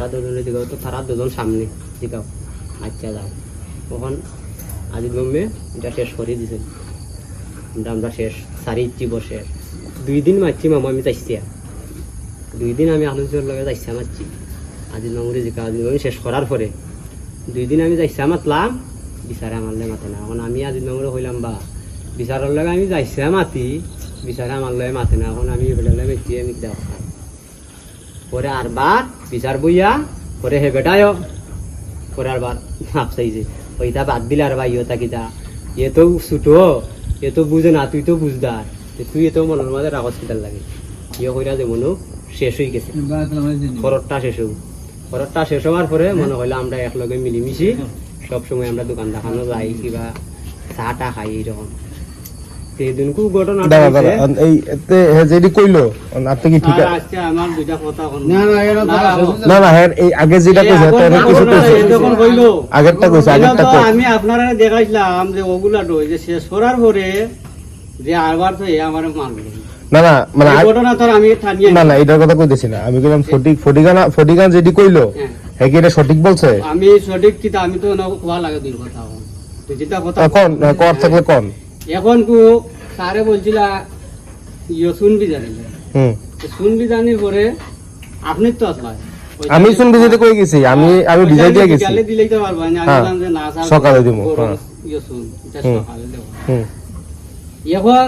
তারা দুজনে দিকে তো তারা দুজন সামনে দিকাও আচ্ছা যাও। তখন আজিজ মম্মে এটা শেষ করে দিছে। আমরা শেষ। চারি জীব শেষ। দুই দিন মারছি মামা, আমি চাইছি আর। দুই দিন আমি আলোচনার লগে যাইছি মারছি আজিজ মামুরি জিকা আজিজ মামুরি শেষ করার পরে। দুই দিন আমি যাইছি মাতলাম বিচারে আমার লগে মাতে না। এখন আমি আজিজ মামুরি হইলাম বা বিচারের লগে আমি যাইছি মাতি। বিচারে আমার লগে মাতে না। এখন আমি এবেলা লগে মেটি আমি দেওয়া পরে আরবার বিচার বইয়া পরে হে বেটায়। পরে আরবার মাপ চাইছে। ওইটা বাদ দিলে আর ভাই ওটা কিতা। এ তো ছুটো এ তো বুঝে না তুই তো বুঝদার তুই এত মনের মাঝে রাখস কিতার লাগে। ইয়ে কইরা যে মনো শেষ হয়ে গেছে। খরচটা শেষ হব। খরচটা শেষ হওয়ার পরে মনে হইল আমরা একলগে মিলিমিশি। সবসময় আমরা দোকান দেখানো যাই কিবা চা টা খাই এইরকম আমি আপনারা দেখাইছিলাম যে ওগুলা যে শেষ করার পরে যে আরবার তো আমার মারবে না না মানে না না এটার কথা কইতেছি না। আমি কইলাম ফটিক ফটিগান ফটিগান যেটি কইলো হ্যাঁ। কি এটা সঠিক বলছে? আমি সঠিক কিতা আমি তো কোয়া লাগে দুই কথা। যেটা কথা কোন কর থাকলে কোন। এখন কু স্যারে বলছিলা ইয়ে শুনবি জানি শুনবি জানির পরে আপনি তো আসলাই আমি শুনবি যেতে কই গেছি? আমি আমি বিজয় দিয়ে গেছি। বিকালে দিলেই তো পারবা না আমি হ্যাঁ, যে না স্যার সকালে হ্যাঁ। ইয়ে শুন এটা। সকালে দেবো। এখন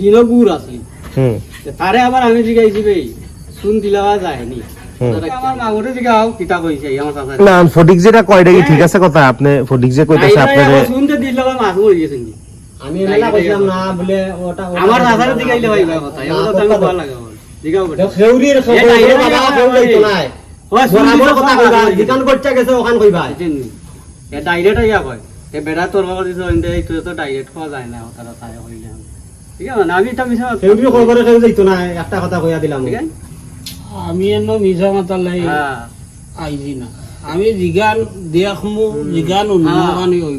দিনও গুড় আছে। হুম। তারে আবার আমি জিগাইছি ভাই শুন দিলাওয়া যায়নি। না ফটিক যেটা কয় এটা কি ঠিক আছে কথা আপনি ফটিক যে কইতাছে আপনারে শুনতে দিলাও মাছ মরে গেছে। নি। আমি এলা কইছিলাম না বলে ওটা ওটা- আমার চাচারে জিগাইলে ভাই ভাই কথা এগুলো তো আমি ভালো লাগে। জিগাও বেটা। খেউরির খবর এটা বাবা, এটা এটা লইতো নাই। ওই বরাবর কথা কথা কইবা। জিকান করতে গেছে ওখান কইবা। বুঝছেননি? এ ডাইরেক্ট ইয়া কয় এ বেটা তোর বাবা দিছে ওইটা এই তো ডাইরেক্ট খাওয়া যায় না তারা তাই হইলে ঠিক আছে না আমি এটা মিছা খেউরির খবরে কেউ যাইতো না, একটা কথা কইয়া দিলাম। ঠিক আছে আমি এনো মিছা মাতার লাই হ্যাঁ আইজি না আমি জিগান দেখমু জিগান অনুমানি হইব।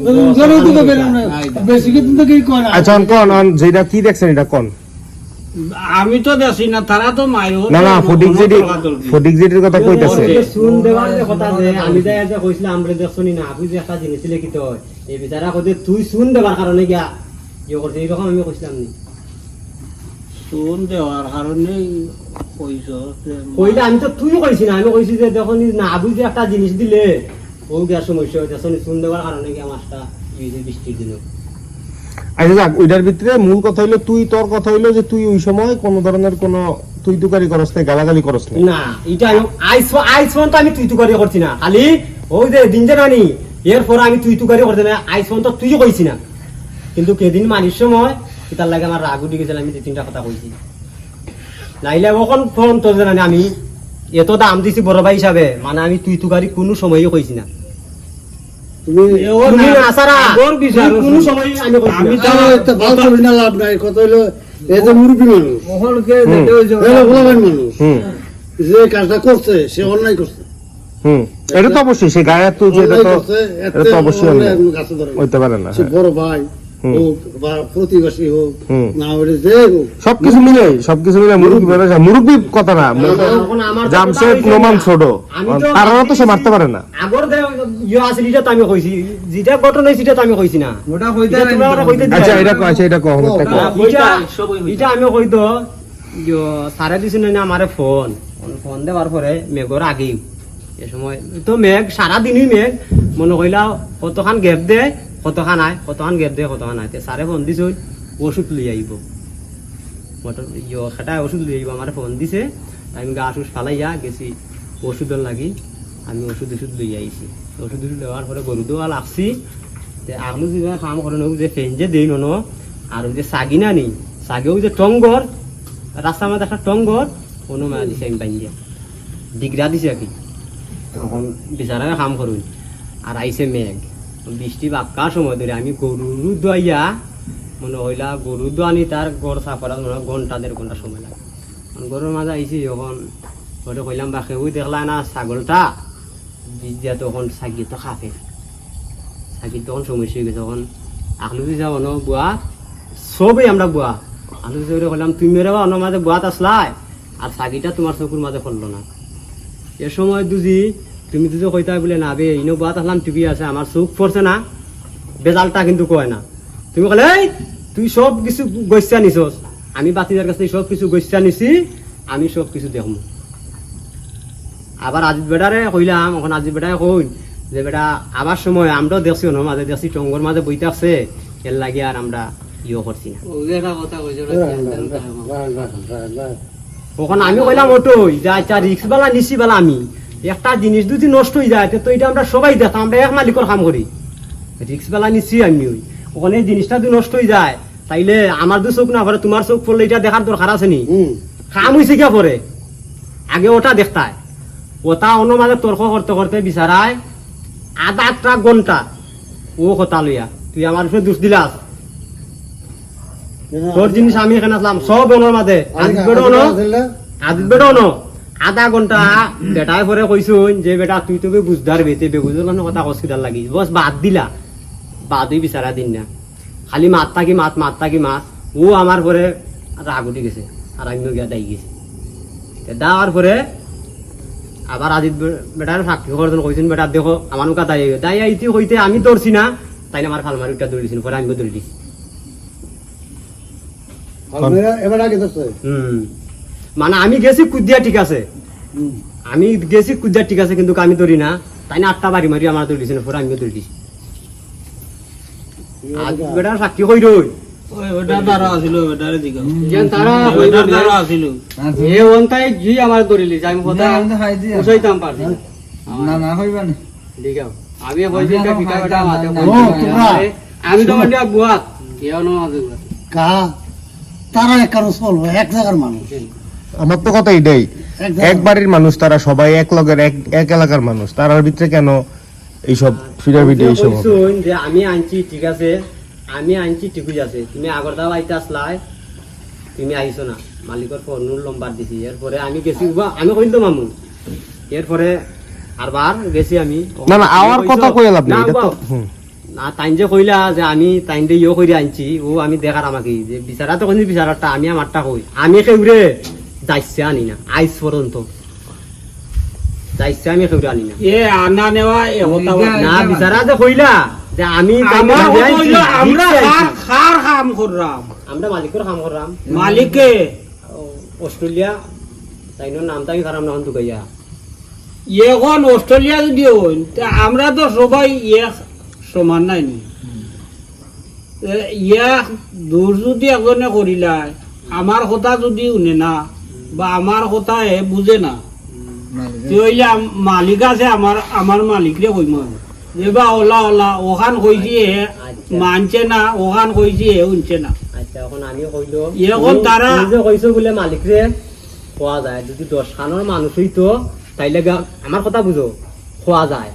আচ্ছা অন কোন অন যেটা কি দেখছেন এটা কোন? আমি তো দেখছি না তারা তো মাইর। না না ফটিক ফটিক যেটির কথা কইতাছে। শুন দেওয়ার যে কথা যে, আমি যে যে কইছিলাম, আমরা দেখছনি না, আপনি যে একটা জিনিস লিখিত হয়, এই বিচারা কইতে তুই শুন দেবার কারণে গিয়া ইয়ে করছে, এইরকম আমি কইছিলাম নি। চুন দেওয়ার কইছ কইলে আমি তো তুই কইছি না আমি কইছি যে না বুঝে একটা জিনিস দিলে ও গিয়া সমস্যা শুন দেওয়ার কারণে গিয়া মাছটা বৃষ্টির দিন। আচ্ছা যাক ওইটার ভিতরে মূল কথা হইল তুই তোর কথা হইল যে তুই ওই সময় কোন ধরনের কোন তুই তুকারি করস নাই গালাগালি করস নাই। না এটা আমি আইস আইস ফোন তো আমি তুই তুকারি করছি না। খালি ওই যে দিন যে নানি এরপর আমি তুই তুকারি করছি না আইস ফোন তো তুই কইছি না। কিন্তু কেদিন মানির সময় তার লাগে আমার রাগ উঠে গেছিল আমি দুই তিনটা কথা কইছি নাইলে ওখন ফোন তো যে নানি আমি এত দাম দিছি বড় ভাই হিসাবে মানে আমি তুই তুকারি কোনো সময়ও কইছি না তুমি না সারা আগর বিচার তুই কোনো সময় কইছি না। তো একটা ভালো করি না লাভ নাই কত হইল এই যে মুরব্বী মানুষ ওহলকে হুম। এরা গোলামের মানুষ হুম যে কাজটা করছে সে অন্যায় করছে এটা তো অবশ্যই সে গায়ে তো যে এটা তো করছে এটা তো অবশ্যই। হইতে পারে না সে হ্যাঁ। বড় ভাই। হোক বা প্রতিবেশী হোক না হলে যে হোক। সবকিছু মিলে সবকিছু মিলে মুরব্বী মুরব্বী। কথা না তো জামশেদ নোমান ছোট। আমি তো- তারা তো সে মারতে পারে না। আগর যে ইয়ে আছে এটা তো আমি কইছি যেটা ঘটনা সেটা তো আমি কইছি না। ওটা কইতে এটা। আচ্ছা এটা আচ্ছা এটা কো আমার একটা কো। এটা- এটা আমি কইতো ইয়ো, সারে দিছিল না আমারে ফোন। ফোন দেওয়ার পরে মেঘর আগেই। এ সময় তো মেঘ সারা দিনই মেঘ। মনে কইলা কতখান গেপ দে কতখান আয় কতখান গেপ দে কতখান আয়। সারে ফোন দিছ ওষুধ লই আইব মটর ইয়ো সেটা ওষুধ লই আইব আমার ফোন দিছে। আমি গা আশুস ফালাইয়া গেছি ওষুধের লাগি আমি ওষুধ ওষুধ লই আইছি ওষুধ ওষুধ দেওয়ার পরে গরু দেওয়া লাগছি। তে আগলো যে কাম করে নক যে ফেন যে দেই নন আর ওই যে সাগিনা নেই সাগেও যে টং টঙ্গর রাস্তার মধ্যে একটা টঙ্গর কোনো মায়া দিছে, আমি বাইন্দিয়া ডিগরা দিছে আর কি তখন বিচারা কাম করুন আর আইছে মেঘ। বৃষ্টি বাক্কার সময় ধরে আমি গরু দোয়াইয়া মনে হইলা গরু দোয়ানি তার গড় সাফ করার মনে ঘণ্টা দেড় ঘণ্টা সময় লাগে। গরুর মাঝে আইছি যখন ঘরে কইলাম বাকে ওই দেখলা না ছাগলটা দিয়া তখন সাগি তো খাফে সাগি তখন সমস্যা হয়ে গেছে, তখন আকলু দি যাব ন বুয়া সবই আমরা বুয়া আলু দি কইলাম, তুমি রে অন্য মাঝে বুয়াত আসলাই আর সাগিটা তোমার চকুর মাঝে পড়ল না এ সময় দুজি তুমি যদি কইতা বলে না বে ইনো বাত আসলাম টিভি আছে আমার চোখ পড়ছে না। বেজালটা কিন্তু কয় না। তুমি কলে এই তুই সব কিছু গৈছা নিছস। আমি বাতিদার কাছে সব কিছু গৈছা নিছি আমি সব কিছু দেখমু আবার আজিত বেটারে কইলাম এখন আজিত বেটারে কইন যে বেটা আবার সময় আমরাও দেখছি ওনার মাঝে দেখছি টঙ্গর মাঝে বইতে আছে। এর লাগে আর আমরা ইয়ে করছি না। তখন আমি কইলাম ওটোই যে আচ্ছা রিক্স বেলা নিছি বেলা আমি। একটা জিনিস যদি নষ্ট হয়ে যায় তো এটা আমরা সবাই দেখতাম আমরা এক মালিকর কাম করি। রিক্স বেলা নিছি আমি ওই ওখানে জিনিসটা যদি নষ্ট হয়ে যায় তাইলে আমার দু চোখ না পরে তোমার চোখ পড়লে এটা দেখার দরকার আছে নি? কাম হয়েছে কে পরে? আগে ওটা দেখতায় ওটা অন্য মাঝে তর্ক করতে করতে বিচারায় আধা একটা ঘণ্টা ও কথা লইয়া তুই আমার উপরে দোষ দিলাস। তোর জিনিস আমি এখানে আসলাম সব ওনার মাঝে আজ বেড়ো না? আজ বেড়ো ন আধা ঘণ্টা বেটায় পরে কইছুন যে বেটা তুই তোকে বুঝদার বেতে বেগুজল কথা কসকিদার লাগি বস বাদ দিলা। বাদই বিচারা দিন না। খালি মাত থাকি মাত মাত থাকি মাত। ও আমার পরে রাগ উঠে গেছে আর আমিও গিয়া দাই গেছি দেওয়ার পরে আবার আজিত বেটার সাক্ষী করতেন কইছেন বেটা দেখো আমার মুখা দাঁড়িয়ে গেছে দাঁড়িয়ে আইতে হইতে আমি ধরছি না। তাই আমার খালমারি উঠা দৌড়িয়েছিল পরে আমিও দৌড়ি দিছি? হুম মানে আমি গেছি কুদিয়া ঠিক আছে। আমি গেছি কুদিয়া ঠিক আছে কিন্তু আমি ধরি না। তাই না আটটা বাড়ি মারি আমার দৌড়িয়েছে না পরে আমিও দৌড়ি দিছি। আজ বেটার সাক্ষী কই রই। আমি তোমরা। আমি তো বুয়াত কেউ না। তারা এক কারও চলবো এক জায়গার মানুষ। আমার তো কথা এটাই এক বাড়ির মানুষ তারা সবাই এক লগের এক এক এলাকার মানুষ তারার ভিতরে কেন এইসব ফিরাফিটি এইসব যে আমি আনছি ঠিক আছে আমি আনছি ঠিকই আছে। তুমি আগর দাও আইতে আসলাই তুমি আইছো না। মালিকর ফোনুর লম্বার দিছি। এরপরে আমি গেছি আমি কইতো মামু এরপরে আরবার গেছি আমি। না না আমার কথা কই লাভ না, নেই এটা তো না তাইন যে কইলা যে আমি তাইন দিয়ে ইয়ে কইরে আনছি ও আমি দেখার আমাকে। যে বিচারা তো কোন বিচারাটা আমি আমারটা কই। আমি কেউরে যাইছে আনি না আইস পর্যন্ত যাইছে আমি কেউরে আনি না এ আনা নেওয়া না বিচারা যে কইলা যে আমি আমার খার কাম করলাম। আমরা মালিকের কাম করলাম। মালিকে? অস্ট্রেলিয়া। তাই নামটা আমি খারাপ না দুকাইয়া এখন অস্ট্রেলিয়া যদি হইন তা আমরা তো সবাই ইয়ে সমান নাই নি। এ, ইয়া দূর যদি একজনে করিলাই আমার কথা যদি শুনে না বা আমার কথা হে বুঝে না। মালিক। আছে আমার আমার মালিকরে কইম যে বা ওলা ওলা ওখান কইছি হে আচ্ছা। মানছে না ওখান কইছি হে শুনছে না। আচ্ছা এখন তারা- কইছো বলে মালিক রে খোয়া যায়। যদি দশ খানোর মানুষ হইতো তাইলে গা- আমার কথা বুঝো খোয়া যায়।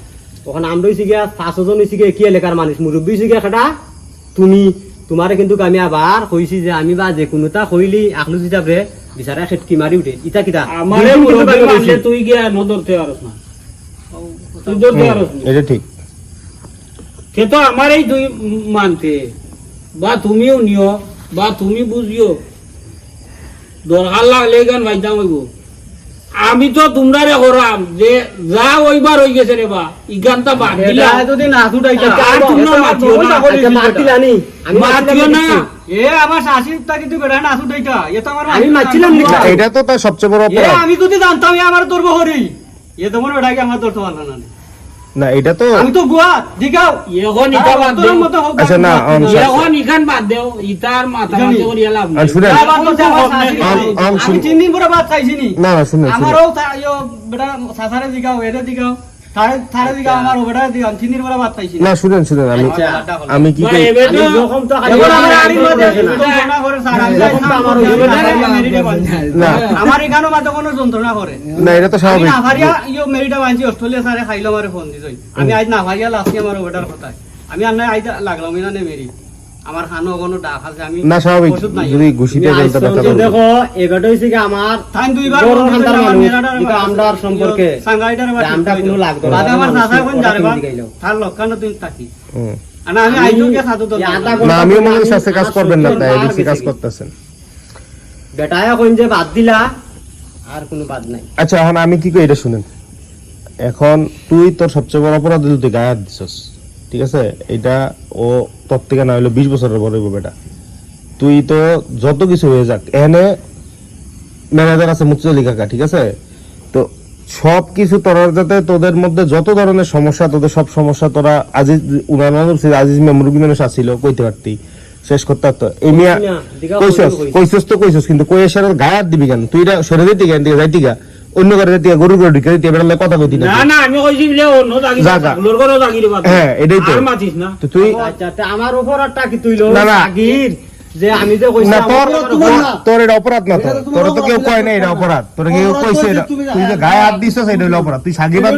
ওখানে আমরা হইছি গিয়া পাঁচজন হইছি গিয়া কি এলাকার মানুষ মুরব্বী হইছি গিয়া সেটা তুমি তোমারে কিন্তু আমি আবার কইছি যে আমি বা যে কোনোটা কইলি আকলু হিসাবে বিচারা খেটকি মারি উঠে? ইটা কিটা আমারে। তুই গিয়া নদরতে আরস না তুই ধরতে পারস না এটা ঠিক। সে তো আমারই তুই মানতে বা তুমিও নিও বা তুমি বুঝিও। দরকার লাগলে গান ভাইতাম হইব। আমি তো তোমরা রে করাম যে যা ওইবার হয়ে গেছে রে বা। ইগানটা বাদ দিলা। যদি না ছুটাইতা আচ্ছা, আর তোমরা মাতিও না। আচ্ছা, দিলা নি? আমি মাতিও না। এ আমার শাশিটা কিন্তু বেড়া না ছুটাইতা এ তো আমার আমি মাছিলাম? না, এটা তো তার সবচেয়ে বড় অপরাধ আমি যদি জানতাম আমার দর্ব হরি এ তোমার বেড়াকে আমার দর্ব পারল না। না এটা তো আমি তো গুয়া দিগাও এখন ইটা বাদ দেও। মতো হোক আচ্ছা, না, আচ্ছা। এখন ইখান বাদ দেও। ইটার মাথা। মাথা করিয়া লাভ নাই। শুনেন। আমার শাশি আম- তিন দিন পরে ভাত খাইছি নি। শুনেন শুনেন। আমারও তা- বেটা সাসারে দিগাও এটা দিগাও খাইছি না শুনেন শুনেন আমি আচ্ছা। কি আমার না। না কোনো যন্ত্রণা করে। না এটা তো স্বাভাবিক। ইয়ো মেরিটা বাঁধছি অস্ট্রেলিয়া স্যারে খাইলো আমারে ফোন দিছই আমি আজ নাভারিয়া লাস্টি আমার ওটার কথায়। আমি আর নাই আজ লাগলাম না নে মেরি আমার খানো কোনো ডাক আছে আমি না স্বাভাবিক। যদি ঘুষিতে ব্যথা দেখো কি আমার তাই দুইবার বড় আমার মানুষ, বাড়ি সম্পর্কে। বাড়ি আমরা কোনো লাগতো না। আমার যারে তুমি বা, তার লক্ষণ তুই থাকি। না, আমি সাধু তো না। আমিও মনে কাজ করবেন না তাই বেশি কাজ করতেছেন। বেটায় কইন যে বাদ দিলা আর কোনো বাদ নাই। আচ্ছা এখন আমি কি করি এটা শুনেন। এখন তুই তোর সবচেয়ে বড় অপরাধ তুই গায়ে দিছস। ঠিক আছে? এটা ও তোর থেকে না হইল বিশ বছরের বড় হইব বেটা। তুই তো যত কিছু হয়ে যাক এনে ম্যানেজার আছে মুচলি কাকা ঠিক আছে? তো সব কিছু তোরা যাতে তোদের মধ্যে যত ধরনের সমস্যা তোদের সব সমস্যা তোরা আজিজ উনার আজিজ মেমরুবি মানুষ আসছিল কইতে পারতি। শেষ করতে পারতো। এই মিয়া কইছে। কইছস তো কইছস কিন্তু কই এসে গায়ে দিবি কেন? তুই এটা সরে দিতি কেন? দিকে যাইতি গা। অন্য করে দিতি গরু করে ঢুকে দিতি এবার কথা কইতি না। না আমি কইছি বলে অন্য জাগি। দিবা হ্যাঁ, এটাই তো। আর মাতিস না। তো তুই আচ্ছা তা আমার তুইলো না। যে আমি যে কইছি না তোর তোর- এটা অপরাধ না তো তোর তো কেউ কয় না এটা অপরাধ তোর কেউ কইছে তুই যে গায়ে হাত দিছস এটা হলো অপরাধ। তুই সাগি বাদ।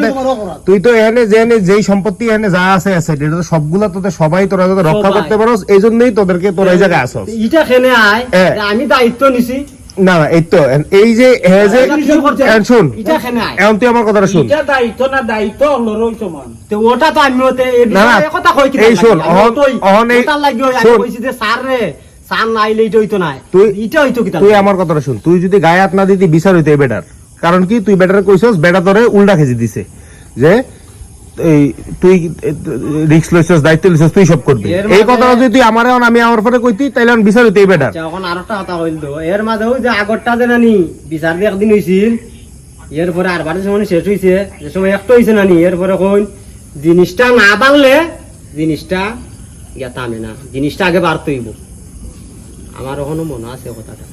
তুই তো এখানে যে এনে যেই সম্পত্তি এখানে যা আছে আছে এটা তো সবগুলা তোদের সবাই তোরা যাতে রক্ষা করতে পারোস এই জন্যই তোদেরকে তোরা এই জায়গায় আসস। ইটা খেনে আয়। হ্যাঁ। আমি দায়িত্ব নিছি না না এই তো এই যে হ্যাঁ শুন এখন তুই আমার কথাটা শুন। দায়িত্ব না দায়িত্ব অন্যরই সমান। তো ওটা তো আমি ওতে না, না, কথা কই কি এই শোন, অহন- এই- লাগি আমি কইছি যে স্যার রে এটা হইতো না। তুই- এটা হইতো কি তুই আমার কথাটা শুন তুই যদি গায়ে হাত না দিতি বিচার হইতে বেটার। কারণ কি তুই বেটার কইছস বেটা তোরে উল্টা খেজি দিছে। যে এই তুই রিক্স লইছস দায়িত্ব লইছস তুই সব করবি। এই কথাটা যদি তুই আমার এখন আমি আমার পরে কইতি তাইলে এখন বিচার হইতে বেটার। আচ্ছা এখন আরেকটা কথা কইল তো এর মাঝে ওই যে আগরটা যে নানি বিচার দিয়ে একদিন হইছিল এর পরে আর বাড়ির সময় শেষ হইছে যে সময় একটা হইছে নানি এর পরে কই জিনিসটা না বাড়লে জিনিসটা ইয়া টানে না জিনিসটা আগে বাড়তে হইব। আমার এখনও মনে আছে কথাটা।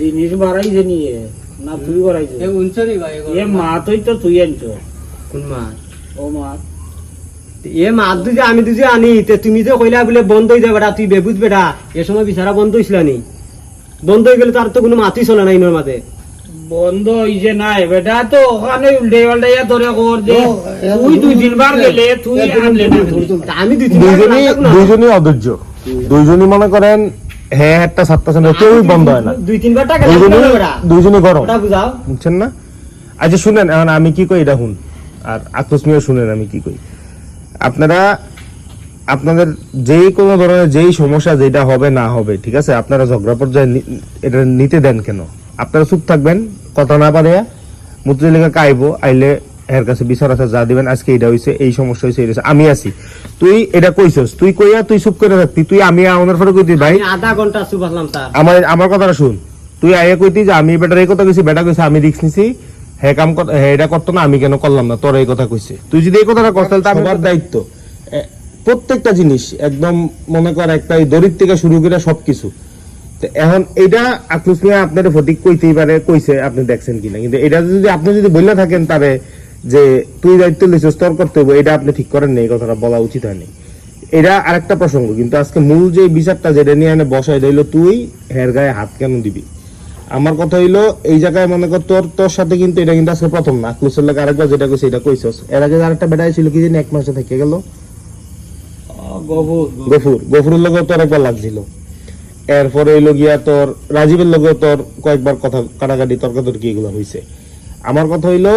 জিনিস বাড়াইছে নিয়ে। না তুই বাড়াইছে এ উনছরি ভাই এ মা তুই তো তুই আনছ। কোন ও মা। এ মাছ দুজে আমি দুজে আনি তে তুমি যে কইলা বলে বন্ধ হয়ে যাবে তুই বেবুজ বেটা এ সময় বিচারা বন্ধ হইছিল নি? বন্ধ হয়ে গেলে তার তো কোনো মাতই চলে না ইনোর মাঝে। বন্ধ হইছে নাই বেটা তো ওখানে উল্টে পাল্টাইয়া ধরে কর দে। তুই দুই তিনবার গেলে তুই আমি দুই তিন দুইজনই দুইজনই অধৈর্য। দুইজনই মনে করেন হ্যাঁ একটা কেউই বন্ধ হয় না। দুই তিনবার টাকা গরম। বুঝছেন না? আচ্ছা শুনেন এখন আমি কি কই এটা শুন আর আক্রোশ মিয়া শুনেন আমি কি কই আপনারা আপনাদের যেই কোনো ধরনের যেই সমস্যা যেটা হবে না হবে ঠিক আছে? আপনারা ঝগড়া পর্যায়ে এটা নিতে দেন কেন? আপনারা চুপ থাকবেন কথা না পারে মুদ্রিলেখা কাইবো আইলে এর কাছে বিচার আছে যা দিবেন আজকে এটা হইছে এই সমস্যা হইছে এটা আমি আছি। তুই এটা কইছস তুই কইয়া তুই চুপ করে থাকতি। তুই আমি আমাদের পরে কইতি ভাই। আমি আধা ঘণ্টা চুপ আসলাম স্যার। আমার আমার কথাটা শুন। তুই আইয়া কইতি যে আমি বেটার এই কথা কইছি বেটা কইছে আমি রিস্ক নিছি। হে কাম কর হে এটা করতো না আমি কেন করলাম না তোর এই কথা কইছে। তুই যদি এই কথাটা করতে তাহলে আমার দায়িত্ব। প্রত্যেকটা জিনিস একদম মনে কর একটা এই দরিদ্র থেকে শুরু করে সবকিছু। তো এখন এটা আক্রোশ মিয়া আপনার ফটিক কইতেই পারে কইছে আপনি দেখছেন কিনা। কিন্তু এটা যদি আপনি যদি বললে থাকেন তারে যে তুই দায়িত্ব লিছিস তোর করতে হবে এটা আপনি ঠিক করেন না এই কথাটা বলা উচিত হয়নি। এটা আরেকটা প্রসঙ্গ কিন্তু আজকে মূল যে বিচারটা যেটা নিয়ে এনে বসাই দিল তুই হের গায়ে হাত কেন দিবি? আমার কথা হইল এই জায়গায় মনে কর তোর তোর সাথে কিন্তু এটা কিন্তু আজকে প্রথম না। আক্লুসের লাগে আরেকবার যেটা কইছে এটা কইছস। এর আগে আরেকটা বেটাই ছিল কি জানি এক মাসে থেকে গেল। গফুর। গফুরের লগে তোর একবার লাগছিল। এরপরে হইল গিয়া তোর রাজীবের লগে তোর কয়েকবার কথা কাটাকাটি তর্কাতর্কি এগুলো হয়েছে আমার কথা হইল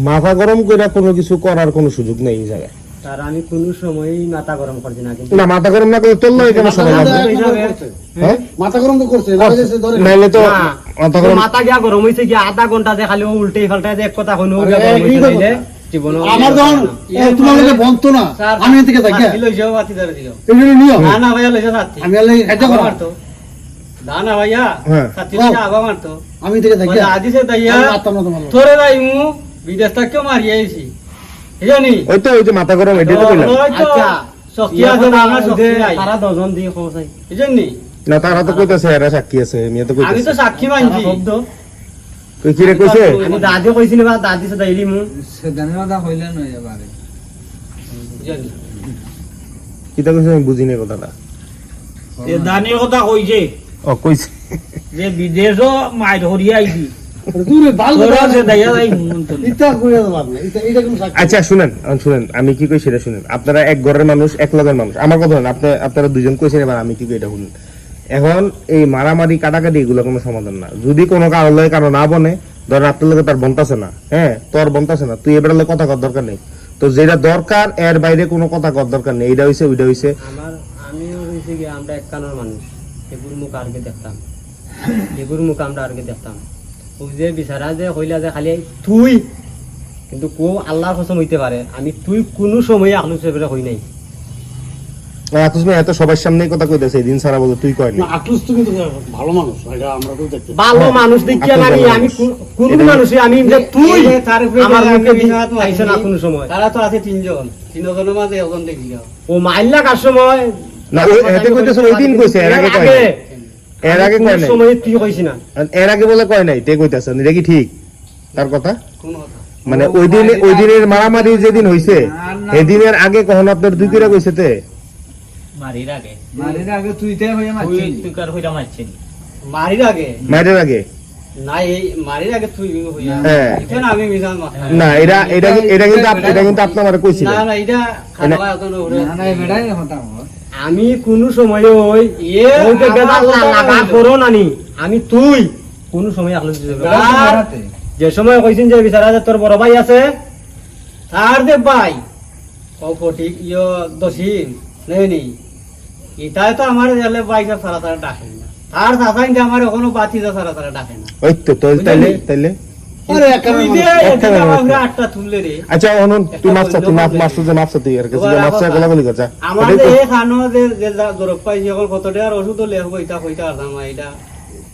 মাথা গরম করে কোনো কিছু করার কোনো সুযোগ নেই এই জায়গায়। আমি কোনো সময়ই মাথা গরম করছি না কিন্তু না মাথা গরম না করে তোর লগে কেন সবাই লাগবে গরম করছে। মাথা গরম তো করছে নাইলে তো মাথা গরম মাথা গিয়া গরম হইছে কি আধা ঘণ্টা যে খালি ও উল্টেই যে এক কথা কইনো আরে, গরম কি হইছে কথা? নাইলে জীবনে আমার যখন তোমার লোকে বন্ধ না আমি থেকে না না ভাইয়া লইছে ভাইয়া। সাথী মারতো। থাকি সে দাইয়া। তোরে বিদেশ থেকে মারি আইছি জানি ওই তো ওই যে মাথা গরম এটাই তো কইলাম আচ্ছা শক্তি আছে না আমার শক্তি নাই। তারা দজন দিয়ে খোঁজাই বুঝলি না? তারা তো কইতাছে এরা সাক্ষী আছে মিয়া তো আমি তো সাক্ষী মানছি শব্দ কই কি রে কইছে আমি দাদি কইছি বা দাদি সাথে এলি মু বুঝলি? কি তা কইছে আমি বুঝি কথাটা। এ দানির কথা কইছে ও কইছে যে বিদেশও মাই ধরিয়া আইবি তুই রে বাল তোরা করে যে দাইয়া যাই মন্তন ইটা করে লাভ না ইটা এটা কোনো সাক্ষী আচ্ছা শুনেন শুনেন আমি কি কই সেটা শুনেন। আপনারা এক ঘরের মানুষ এক লগের মানুষ। আমার কথা আপনারা দুজন কইছেন এবার আমি কি কই এটা শুনুন। এখন এই মারামারি কাটাকাটি এগুলো কোনো সমাধান না। যদি কোনো কারও লয় কারও না বনে ধর আপনার লগে তার বনতাছে না হ্যাঁ তোর বনতাছে না তুই এবার কথা কর দরকার নেই। তো যেটা দরকার এর বাইরে কোনো কথা কর দরকার নেই। এইটা হইছে ওইটা হইছে। আমার আমিও হইছে কি আমরা এক কানোর মানুষ। এগুর মুখ আরকে দেখতাম। এগুর মুখ আমরা আরকে দেখতাম। ও যে বিচারা যে কইলা যে খালি তুই কিন্তু কো আল্লাহর কসম হইতে পারে আমি তুই কোনো সময় আকলু সেবেরে হই নাই। আতুস ভাই এত সবার সামনে কথা কইতেছে এদিন সারা বলে তুই কয়নি না আক্রোশ তো কিন্তু ভালো মানুষ এটা আমরা তো দেখতে ভালো মানুষ দেখিয়া আপনি আমি মানুষ। কো- কোনো এটা- মানুষই আমি যে তুই তার উপরে আমার মুখে আমি আইছে না কোনো সময়। তারা তো আছে তিনজন তিনজনের মাঝে এখন দেখি ও মাইল্লা কার সময়? না ওই হেতে কইতেছে ওই দিন কইছে এর আগে কয় নাই। এর আগে কয় নাই? সময় তুই কইছি না। এর আগে বলে কয় নাই? তে কইতাছেন এটা কি ঠিক। তার কথা? কোন কথা। মানে ওই দিন ওই দিনের মারামারি যেদিন হইছে এদিনের আগে কখন আপনার দুই করে কইছে তে? মারির আগে। মারির আগে তুই তে হইয়া তুই তুই কার হইরা মারছিস মারির আগে? না মারির আগে তুই হইয়া হ্যাঁ। এটা না না কিন্তু আপ- এটা কিন্তু আপনি আমার কইছিলেন না না এটা এখন ওরে আমি কোনো সময় ওই। করো নানি। আমি তুই কোনো সময় যে সময় কইছেন যে বিচারা যে তোর বড় ভাই আছে তার যে ভাই ও ফটিক ইয় দশিন নেই নি ইটাই তো আমার এলে বাইকে সারা সারা ডাকে না। তার চাচাই আমার এখনও বাতি যা সারা সারা ডাকে না। ওই তো তো তাইলে তাইলে? আচ্ছা অনন তুই মাছ তুই মাছ মাছ তুই মাছ তুই আর কিছু মাছ আবার- গলা গলি কথা আমার এই খানো যে যে দরব পাইছি এখন কত টাকার ওষুধ লেখবো এটা কইতা আর দাম এটা।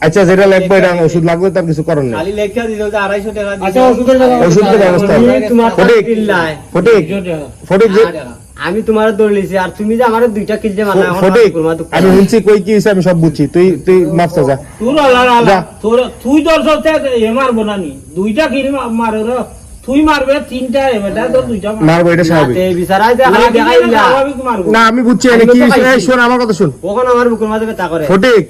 আচ্ছা যেটা লাগবে এটা ওষুধ লাগবে তার কিছু করার নেই। খালি লেখা যে আড়াইশো টাকা দিল। আচ্ছা ওষুধের ব্যবস্থা। ফটিক। আমি তোমার আর তুমি যে আমার দুইটা মানা দুঃখ। আমি শুনছি কই কি আমি সব বুঝছি। তুই তুই চা যা। তোর আলা আলা তোর তুই এ মারবো না নি। দুইটা কিল মারে র। তুই মারবে তিনটা এবেটা তো দুইটা মারবো। এটা স্বাভাবিক। রাতে বিচারা যে খালি না, না আমি বুঝছি এটা কি। এই শোন আমার কথা শুন। কখন আমার বুকুর মাঝে ব্যথা করে। ফটিক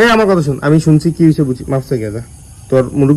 এই আমার কথা শুন। আমি শুনছি কি হইছে বুঝছি। মাছ চা যা। তোর মুরগি